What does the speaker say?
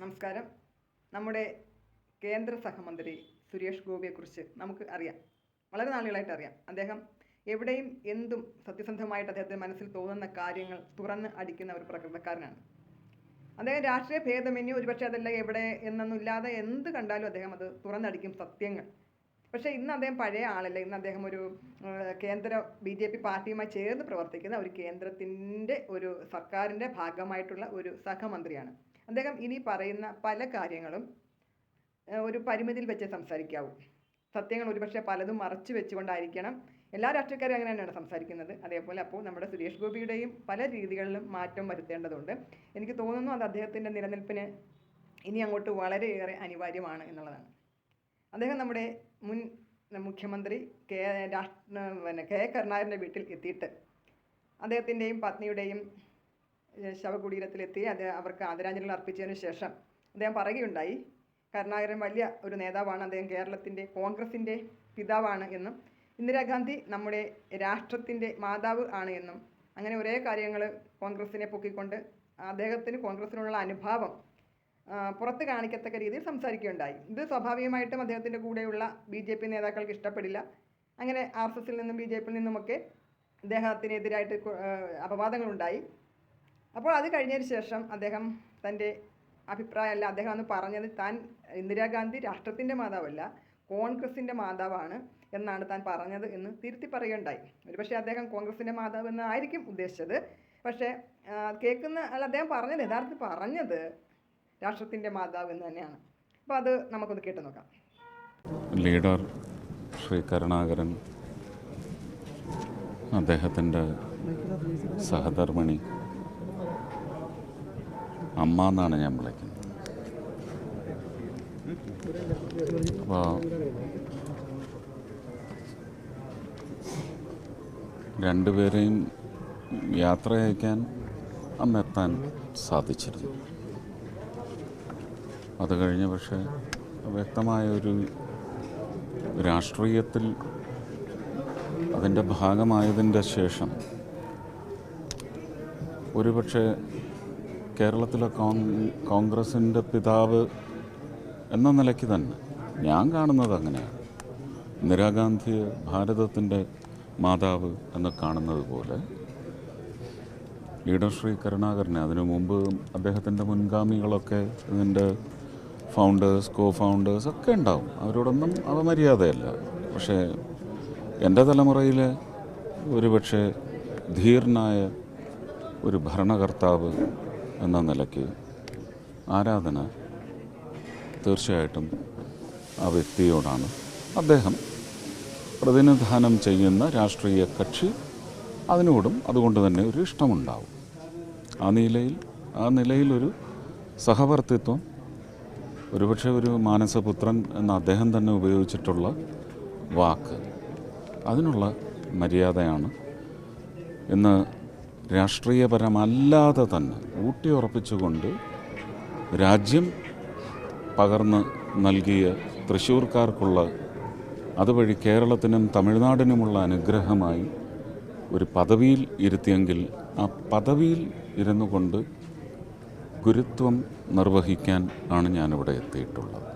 നമസ്കാരം. നമ്മുടെ കേന്ദ്ര സഹമന്ത്രി സുരേഷ് ഗോപിയെക്കുറിച്ച് നമുക്ക് അറിയാം. വളരെ നാളുകളായിട്ട് അറിയാം. അദ്ദേഹം എവിടെയും എന്തും സത്യസന്ധമായിട്ട് അദ്ദേഹത്തിന് മനസ്സിൽ തോന്നുന്ന കാര്യങ്ങൾ തുറന്ന് അടിക്കുന്ന ഒരു പ്രകൃതക്കാരനാണ് അദ്ദേഹം രാഷ്ട്രീയ ഭേദമന്യേ ഒരുപക്ഷെ അതല്ല എവിടെ എന്നൊന്നുമില്ലാതെ എന്ത് കണ്ടാലും അദ്ദേഹം അത് തുറന്നടിക്കും സത്യങ്ങൾ. പക്ഷേ ഇന്ന് അദ്ദേഹം പഴയ ആളല്ല. ഇന്ന് അദ്ദേഹം ഒരു കേന്ദ്ര ബി ജെ പി പാർട്ടിയുമായി ചേർന്ന് പ്രവർത്തിക്കുന്ന ഒരു കേന്ദ്രത്തിന്റെ ഒരു സർക്കാരിന്റെ ഭാഗമായിട്ടുള്ള ഒരു സഹമന്ത്രിയാണ്. അദ്ദേഹം ഇനി പറയുന്ന പല കാര്യങ്ങളും ഒരു പരിമിതിയിൽ വെച്ച് സംസാരിക്കാവൂ. സത്യങ്ങൾ ഒരുപക്ഷെ പലതും മറച്ചു വെച്ചുകൊണ്ടായിരിക്കണം. എല്ലാ രാഷ്ട്രീയക്കാരും അങ്ങനെ തന്നെയാണ് സംസാരിക്കുന്നത്. അതേപോലെ അപ്പോൾ നമ്മുടെ സുരേഷ് ഗോപിയുടെയും പല രീതികളിലും മാറ്റം വരുത്തേണ്ടതുണ്ട്. എനിക്ക് തോന്നുന്നു അത് അദ്ദേഹത്തിന്റെ നിലനിൽപ്പിന് ഇനി അങ്ങോട്ട് വളരെയേറെ അനിവാര്യമാണ് എന്നുള്ളതാണ്. അദ്ദേഹം നമ്മുടെ മുൻ മുഖ്യമന്ത്രി കെ രാഷ്ട്ര പിന്നെ കെ കരുണാകരന്റെ വീട്ടിൽ എത്തിയിട്ട് അദ്ദേഹത്തിന്റെയും പത്നിയുടെയും ശവകുടീരത്തിലെത്തി അത് അവർക്ക് ആദരാഞ്ജലികൾ അർപ്പിച്ചതിന് ശേഷം അദ്ദേഹം പറയുകയുണ്ടായി കരുണാകരൻ വലിയ ഒരു നേതാവാണ് അദ്ദേഹം കേരളത്തിന്റെ കോൺഗ്രസിന്റെ പിതാവാണ് എന്നും ഇന്ദിരാഗാന്ധി നമ്മുടെ രാഷ്ട്രത്തിന്റെ മാതാവ് ആണ് എന്നും അങ്ങനെ ഒരേ കാര്യങ്ങൾ കോൺഗ്രസിനെ പൊക്കിക്കൊണ്ട് അദ്ദേഹത്തിന് കോൺഗ്രസിനുള്ള അനുഭാവം പുറത്ത് കാണിക്കത്തക്ക രീതിയിൽ സംസാരിക്കുകയുണ്ടായി. ഇത് സ്വാഭാവികമായിട്ടും അദ്ദേഹത്തിന്റെ കൂടെയുള്ള ബി ജെ പി നേതാക്കൾക്ക് ഇഷ്ടപ്പെടില്ല. അങ്ങനെ ആർ എസ് എസിൽ നിന്നും ബി ജെ പിയിൽ നിന്നുമൊക്കെ അദ്ദേഹത്തിനെതിരായിട്ട് അപവാദങ്ങളുണ്ടായി. അപ്പോൾ അത് കഴിഞ്ഞതിന് ശേഷം അദ്ദേഹം തന്റെ അഭിപ്രായമല്ല അദ്ദേഹം അന്ന് പറഞ്ഞത് താൻ ഇന്ദിരാഗാന്ധി രാഷ്ട്രത്തിന്റെ മാതാവല്ല കോൺഗ്രസിന്റെ മാതാവാണ് എന്നാണ് താൻ പറഞ്ഞത് എന്ന് തിരുത്തി പറയുകയുണ്ടായി. ഒരുപക്ഷെ അദ്ദേഹം കോൺഗ്രസിന്റെ മാതാവ് എന്ന് ആയിരിക്കും ഉദ്ദേശിച്ചത്. പക്ഷേ കേൾക്കുന്ന അല്ല അദ്ദേഹം പറഞ്ഞത് യഥാർത്ഥത്തിൽ പറഞ്ഞത് രാഷ്ട്രത്തിന്റെ മാതാവ് എന്ന് തന്നെയാണ്. അപ്പോൾ അത് നമുക്കൊന്ന് കേട്ടു നോക്കാം. ലീഡർ ശ്രീ കരുണാകരൻ അദ്ദേഹത്തിന്റെ സഹധർമ്മിണി അമ്മ എന്നാണ് ഞാൻ വിളിക്കുന്നത്. അപ്പോൾ രണ്ടുപേരെയും യാത്ര അയക്കാൻ അന്നെത്താൻ സാധിച്ചിരുന്നു. അത് കഴിഞ്ഞ് പക്ഷേ വ്യക്തമായൊരു രാഷ്ട്രീയത്തിൽ അതിന്റെ ഭാഗമായതിന്റെ ശേഷം ഒരുപക്ഷെ കേരളത്തിലെ കോൺ- കോൺഗ്രസിന്റെ പിതാവ് എന്ന നിലയ്ക്ക് തന്നെ ഞാൻ കാണുന്നത് അങ്ങനെയാണ്. ഇന്ദിരാഗാന്ധിയെ ഭാരതത്തിന്റെ മാതാവ് എന്ന് കാണുന്നത് പോലെ ലീഡർ ശ്രീ കരുണാകരനെ അതിനു മുമ്പ് അദ്ദേഹത്തിന്റെ മുൻഗാമികളൊക്കെ ഇതിന്റെ ഫൗണ്ടേഴ്സ് കോ ഫൗണ്ടേഴ്സ് ഒക്കെ ഉണ്ടാവും. അവരോടൊന്നും അപമര്യാദയല്ല പക്ഷേ എന്റെ തലമുറയിലെ ഒരുപക്ഷെ ധീർനായ ഒരു ഭരണകർത്താവ് എന്ന നിലയ്ക്ക് ആരാധന തീർച്ചയായിട്ടും ആ വ്യക്തിയോടാണ്. അദ്ദേഹം പ്രതിനിധാനം ചെയ്യുന്ന രാഷ്ട്രീയ കക്ഷി അതിനോടും അതുകൊണ്ട് തന്നെ ഒരു ഇഷ്ടമുണ്ടാവും. ആ നിലയിൽ ആ നിലയിലൊരു സഹവർത്തിത്വം ഒരുപക്ഷെ ഒരു മാനസപുത്രൻ എന്ന അദ്ദേഹം തന്നെ ഉപയോഗിച്ചിട്ടുള്ള വാക്ക് അതിനുള്ള മര്യാദയാണ്. ഇന്ന് രാഷ്ട്രീയപരമല്ലാതെ തന്നെ ഊട്ടിയുറപ്പിച്ചുകൊണ്ട് രാജ്യം പകർന്ന് നൽകിയ തൃശ്ശൂർക്കാർക്കുള്ള അതുവഴി കേരളത്തിനും തമിഴ്നാടിനുമുള്ള അനുഗ്രഹമായി ഒരു പദവിയിൽ ഇരുത്തിയെങ്കിൽ ആ പദവിയിൽ ഇരുന്നു കൊണ്ട് ഗുരുത്വം നിർവഹിക്കാൻ ആണ് ഞാനിവിടെ എത്തിയിട്ടുള്ളത്.